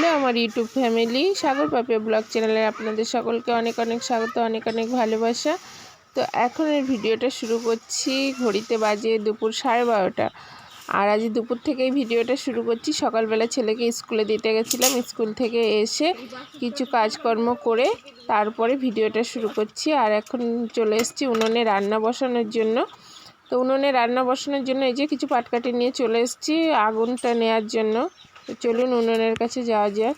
Hello আমার YouTube family, Sagar Papiya blog চ্যানেলে আপনাদের সকলকে অনেক অনেক স্বাগত, অনেক অনেক ভালোবাসা। তো এখন এই ভিডিওটা শুরু করছি, ঘড়িতে বাজে দুপুর সাড়ে বারোটা। আর আজ দুপুর থেকে এই ভিডিওটা শুরু করছি। সকালবেলা ছেলেকে স্কুলে দিতে গেছিলাম, স্কুল থেকে এসে কিছু কাজকর্ম করে তারপরে ভিডিওটা শুরু করছি। আর এখন চলে এসেছি উনুনে রান্না বসানোর জন্য। তো উনুনে রান্না বসানোর জন্য এই যে কিছু পাটকাঠি নিয়ে চলে এসেছি আগুনটা নেওয়ার জন্য। তো চলুন উনুনের কাছে যাওয়া যাক।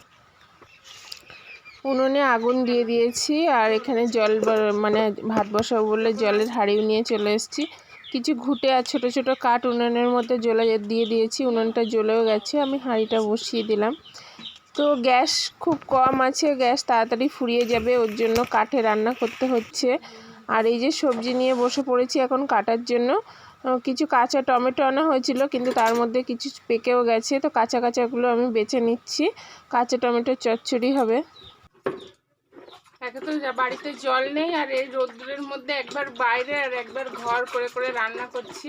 উনুনে আগুন দিয়ে দিয়েছি আর এখানে জল মানে ভাত বসাবো বলে জলের হাঁড়িও নিয়ে চলে এসেছি। কিছু ঘুটে আর ছোটো ছোটো কাঠ উনুনের মধ্যে জ্বলে দিয়ে দিয়েছি, উনুনটা জ্বলেও গেছে, আমি হাঁড়িটা বসিয়ে দিলাম। তো গ্যাস খুব কম আছে, গ্যাস তাড়াতাড়ি ফুরিয়ে যাবে, ওর জন্য কাঠে রান্না করতে হচ্ছে। আর এই যে সবজি নিয়ে বসে পড়েছি এখন কাটার জন্য। কিছু কাঁচা টমেটো আনা হয়েছিল, কিন্তু তার মধ্যে কিছু পেকেও গেছে। তো কাঁচা কাঁচাগুলো আমি বেছে নিচ্ছি। কাঁচা টমেটো চচ্চড়ি হবে। একে তো বাড়িতে জল নেই, আর এই রোদ্দুরের মধ্যে একবার বাইরে আর একবার ঘর করে করে রান্না করছি।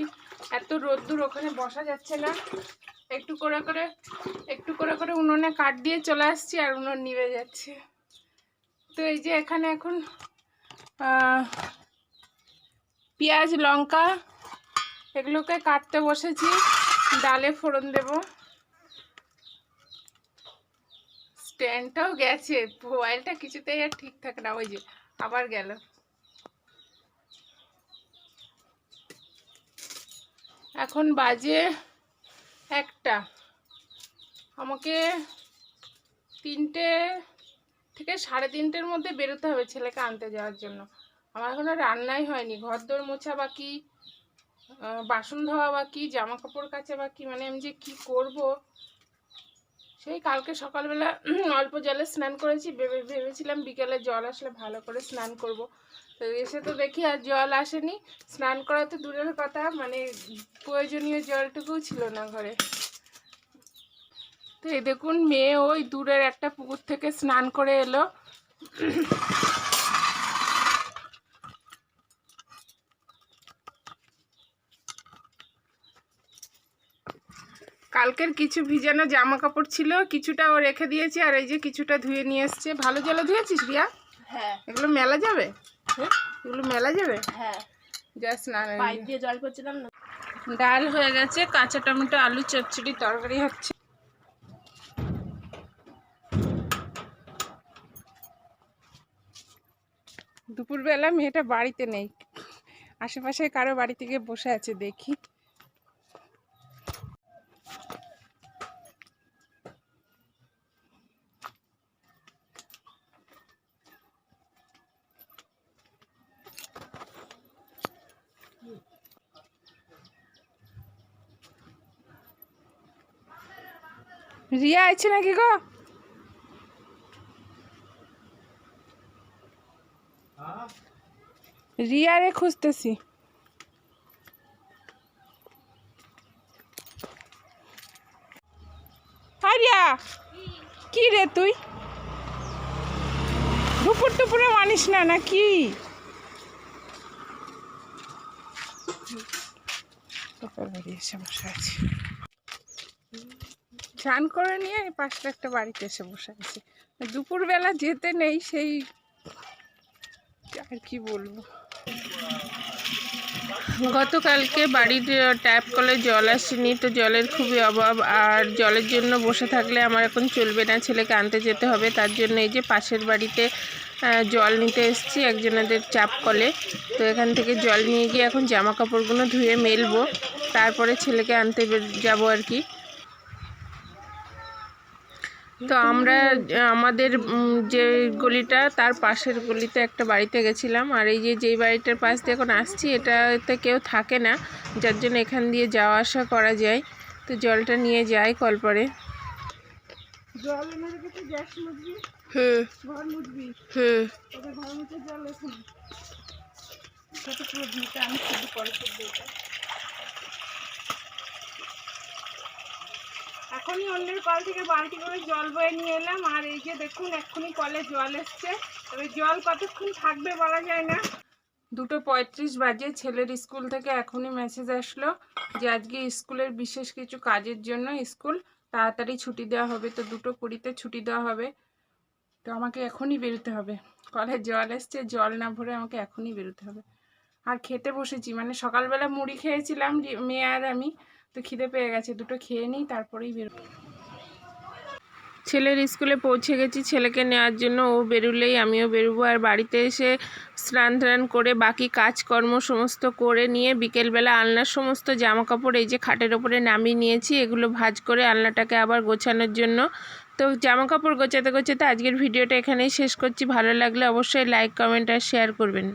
এত রোদ্দুর, ওখানে বসা যাচ্ছে না। একটু করে করে, একটু করে করে উনুনে কাঠ দিয়ে চলে আসছি, আর উনুন নিভে যাচ্ছে। তো এই যে এখানে এখন পেঁয়াজ, লঙ্কা, এগুলোকে কাটতে বসেছি। ডালে ফোড়ন দেব। স্ট্যান্ডটাও গেছে। মোবাইলটা কিছুতেই আর ঠিক থাকে না। ওই যে, আবার গেল। এখন বাজে একটা। আমাকে তিনটে থেকে সাড়ে তিনটের মধ্যে বেরোতে হবে ছেলেকে আনতে যাওয়ার জন্য। আমার এখনও রান্নাই হয়নি। ঘর দোর মোছা বাকি আহ, বাসন ধোয়া বাকি জামা কাপড় কাচা বাকি মানে আমি যে কি করব সেই কালকে সকালবেলা অল্প জলে স্নান করেছি। ভেবে ভেবেছিলাম বিকেলে জল আসলে ভালো করে স্নান করব। তো এসে তো দেখি আর জল আসেনি। স্নান করা তো দূরের কথা মানে প্রয়োজনীয় জলটুকুও ছিল না ঘরে। তো এই দেখুন মেয়ে ওই দূরের একটা পুকুর থেকে স্নান করে এলো। কালকের কিছু ভিজানো জামা কাপড় ছিল কিছুটা ও রেখে দিয়েছে আর এই যে কিছুটা ধুয়ে নিয়ে এসছে। ভালো জলে ধুয়েছিস রিয়া? হ্যাঁ। এগুলো মেলা যাবে? এগুলো মেলা যাবে? হ্যাঁ। স্নানের পাইপ দিয়ে জল করছিলাম না। ডাল হয়ে গেছে কাঁচা টমেটো আলু চচ্চড়ি তরকারি হচ্ছে। দুপুরবেলা মেয়েটা বাড়িতে নেই। আশেপাশে কারও বাড়ি থেকে বসে আছে, দেখি। রিয়া আছে নাকি গো? রিয়া রে খুঁজতেছি। হাই রিয়া, কি রে তুই? দুপুর টুপুরে মানিস না নাকি? স্নান করে নিয়ে পাশে একটা বাড়িতে এসে বসে আছে। দুপুরবেলা যেতে নেই, সেই আর কি বলব? গতকালকে বাড়ির ট্যাপ কলে জল আসেনি, তো জলের খুবই অভাব। আর জলের জন্য বসে থাকলে আমার এখন চলবে না, ছেলেকে আনতে যেতে হবে। তার জন্য এই যে পাশের বাড়িতে জল নিতে এসেছি একজনেদের চাপ কলে। তো এখান থেকে জল নিয়ে গিয়ে এখন জামা কাপড়গুলো ধুয়ে মেলবো। তারপরে ছেলেকে আনতে যাব আর কি। তো আমরা আমাদের যে গলিটা তার পাশের গলিতে একটা বাড়িতে গেছিলাম। আর এই যে যেই বাড়িটার পাশ দিয়ে এখন আসছি এটাতে কেউ থাকে না। যার জন্য এখান দিয়ে যাওয়া আসা করা যায়। তো জলটা নিয়ে যাই কলপরে হুম ঘর মুছবি হুম ওটা ঘর মুছে জল এসে পুরো ভিটা আমি শুধু পরে শুধু এটা এখনই অন্যের কল থেকে বালতি করে জল বয়ে নিয়ে এলাম। আর এই যে দেখুন, এক্ষুনি কলে জল এসছে। তবে জল কতক্ষণ থাকবে বলা যায় না। দুটো পঁয়ত্রিশ বাজে, ছেলের স্কুল থেকে এখনই মেসেজ আসলো যে আজকে স্কুলের বিশেষ কিছু কাজের জন্য স্কুল তাড়াতাড়ি ছুটি দেওয়া হবে, তো দুটো কুড়িতে ছুটি দেওয়া হবে। তো আমাকে এখনই বেরোতে হবে। কলে জল এসছে, জল না ভরে আমাকে এখনই বেরোতে হবে। আর খেতে বসেছি মানে সকালবেলা মুড়ি খেয়েছিলাম মেয়ে আর আমি। তো খিদে পেয়ে গেছে, দুটো খেয়ে নিই, তারপরেই বেরো ছেলের স্কুলে পৌঁছে গেছি, ছেলেকে নেওয়ার জন্য ও বেরোলেই আমিও বেরোবো। আর বাড়িতে এসে স্নান টান করে বাকি কাজকর্ম সমস্ত করে নিয়ে বিকেলবেলা আলনার সমস্ত জামা কাপড় এই যে খাটের ওপরে নামিয়ে নিয়েছি, এগুলো ভাঁজ করে আলনাটাকে আবার গোছানোর জন্য। তো জামা কাপড় গোছাতে গোছাতে আজকের ভিডিওটা এখানেই শেষ করছি। ভালো লাগলে অবশ্যই লাইক, কমেন্ট আর শেয়ার করবেন।